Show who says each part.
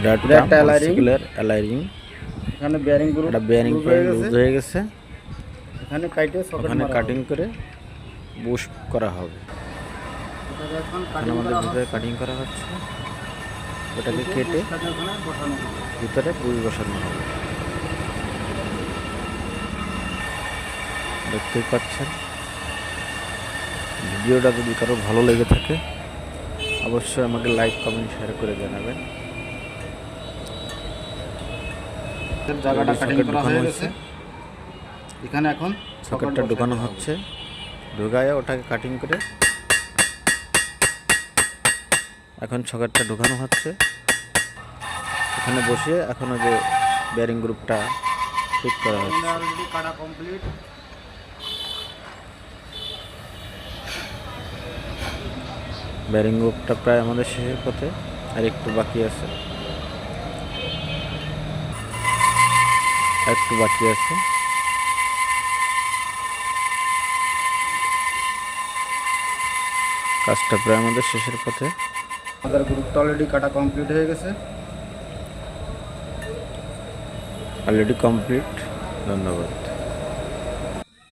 Speaker 1: এটা
Speaker 2: একটা এখানে বেয়ারিংগুলো
Speaker 1: এটা বেয়ারিং
Speaker 2: লুজ হয়ে গেছে। এখানে
Speaker 1: ওখানে কাটিং করে বুশ করা হবে। আমাদের ভিতরে কাটিং করা হচ্ছে। ওটাকে কেটে। ভিতরে বুশ বসানো হবে। দেখতেই পাচ্ছেন। ভিডিওটা যদি কারও ভালো লেগে থাকে অবশ্যই আমাকে লাইক কমেন্ট শেয়ার করে জানাবেন।
Speaker 2: জায়গাটা কাটিং করা হয়ে গেছে। এখানে এখন
Speaker 1: সকেটটা ঢোকানো হচ্ছে। ঢোকায় ওটাকে কাটিং করে এখন সকেটটা ঢোকানো হচ্ছে। এখানে বসিয়ে এখনও যে বেয়ারিং গ্রুপটা ফিট করা হচ্ছে।
Speaker 2: অলরেডি কাটা কমপ্লিট
Speaker 1: বেয়ারিং গ্রুপটা প্রায় আমাদের শেষের পথে। আর একটু বাকি আছে। একটু বাকি আছে। কাজটা প্রায় আমাদের শেষের পথে।
Speaker 2: আমাদের গ্রুপটা অলরেডি কাটা কমপ্লিট হয়ে গেছে।
Speaker 1: অলরেডি কমপ্লিট ধন্যবাদ।